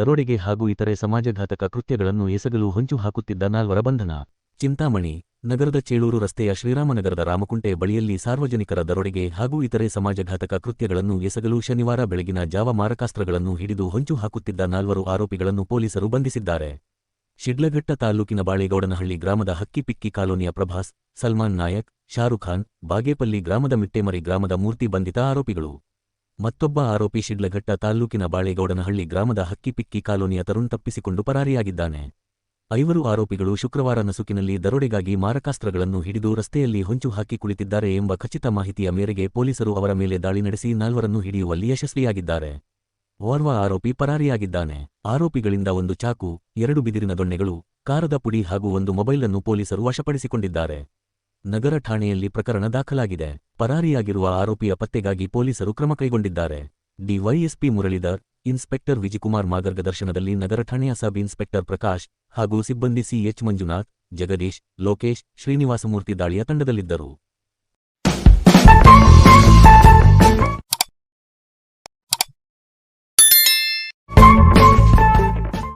ದರೋಡೆಗೆ ಹಾಗೂ ಇತರೆ ಸಮಾಜಘಾತಕ ಕೃತ್ಯಗಳನ್ನು ಎಸಗಲು ಹೊಂಚು ಹಾಕುತ್ತಿದ್ದ ನಾಲ್ವರ ಬಂಧನ ಚಿಂತಾಮಣಿ, ನಗರದ ಚೇಳೂರು ರಸ್ತೆಯ ಶ್ರೀರಾಮನಗರದ ರಾಮಕುಂಟೆ ಬಳಿಯಲ್ಲಿ ಸಾರ್ವಜನಿಕರ ದರೋಡೆಗೆ ಹಾಗೂ ಇತರೆ ಸಮಾಜಘಾತಕ ಕೃತ್ಯಗಳನ್ನು ಎಸಗಲು ಶನಿವಾರ ಬೆಳಗಿನ ಜಾವ ಮಾರಕಾಸ್ತ್ರಗಳನ್ನು ಹಿಡಿದು ಹೊಂಚು ಹಾಕುತ್ತಿದ್ದ ನಾಲ್ವರು ಆರೋಪಿಗಳನ್ನು ಪೊಲೀಸರು ಬಂಧಿಸಿದ್ದಾರೆ. ಶಿಡ್ಲಘಟ್ಟ ತಾಲೂಕಿನ ಬಾಳೆಗೌಡನಹಳ್ಳಿ ಗ್ರಾಮದ ಹಕ್ಕಿಪಿಕ್ಕಿ ಕಾಲೋನಿಯ ಪ್ರಭಾಸ್, ಸಲ್ಮಾನ್ ನಾಯಕ್, ಶಾರುಖ್ ಖಾನ್, ಬಾಗೇಪಲ್ಲಿ ಗ್ರಾಮದ ಮಿಟ್ಟೆಮರಿ ಗ್ರಾಮದ ಮೂರ್ತಿ ಬಂಧಿತ ಆರೋಪಿಗಳು. ಮತ್ತೊಬ್ಬ ಆರೋಪಿ ಶಿಡ್ಲಘಟ್ಟ ತಾಲೂಕಿನ ಬಾಳೆಗೌಡನಹಳ್ಳಿ ಗ್ರಾಮದ ಹಕ್ಕಿಪಿಕ್ಕಿ ಕಾಲೋನಿಯ ತರುಣ್ ತಪ್ಪಿಸಿಕೊಂಡು ಪರಾರಿಯಾಗಿದ್ದಾನೆ. ಐವರು ಆರೋಪಿಗಳು ಶುಕ್ರವಾರ ನಸುಕಿನಲ್ಲಿ ದರೋಡೆಗಾಗಿ ಮಾರಕಾಸ್ತ್ರಗಳನ್ನು ಹಿಡಿದು ರಸ್ತೆಯಲ್ಲಿ ಹೊಂಚು ಹಾಕಿ ಕುಳಿತಿದ್ದಾರೆ ಎಂಬ ಖಚಿತ ಮಾಹಿತಿಯ ಮೇರೆಗೆ ಪೊಲೀಸರು ಅವರ ಮೇಲೆ ದಾಳಿ ನಡೆಸಿ ನಾಲ್ವರನ್ನು ಹಿಡಿಯುವಲ್ಲಿ ಯಶಸ್ವಿಯಾಗಿದ್ದಾರೆ. ಓರ್ವ ಆರೋಪಿ ಪರಾರಿಯಾಗಿದ್ದಾನೆ. ಆರೋಪಿಗಳಿಂದ ಒಂದು ಚಾಕು, ಎರಡು ಬಿದಿರಿನ ದೊಣ್ಣೆಗಳು, ಕಾರದ ಪುಡಿ ಹಾಗೂ ಒಂದು ಮೊಬೈಲ್ ಅನ್ನು ಪೊಲೀಸರು ವಶಪಡಿಸಿಕೊಂಡಿದ್ದಾರೆ. ನಗರ ಠಾಣೆಯಲ್ಲಿ ಪ್ರಕರಣ ದಾಖಲಾಗಿದೆ. ಪರಾರಿಯಾಗಿರುವ ಆರೋಪಿಯ ಪತ್ತೆಗಾಗಿ ಪೊಲೀಸರು ಕ್ರಮ ಕೈಗೊಂಡಿದ್ದಾರೆ. ಡಿವೈಎಸ್ಪಿ ಮುರಳೀಧರ್, ಇನ್ಸ್ಪೆಕ್ಟರ್ ವಿಜಯಕುಮಾರ್ ಮಾರ್ಗದರ್ಶನದಲ್ಲಿ ನಗರ ಠಾಣೆಯ ಸಬ್ ಇನ್ಸ್ಪೆಕ್ಟರ್ ಪ್ರಕಾಶ್ ಹಾಗೂ ಸಿಬ್ಬಂದಿ ಸಿಎಚ್ ಮಂಜುನಾಥ್, ಜಗದೀಶ್, ಲೋಕೇಶ್, ಶ್ರೀನಿವಾಸಮೂರ್ತಿ ದಾಳಿಯ ತಂಡದಲ್ಲಿದ್ದರು.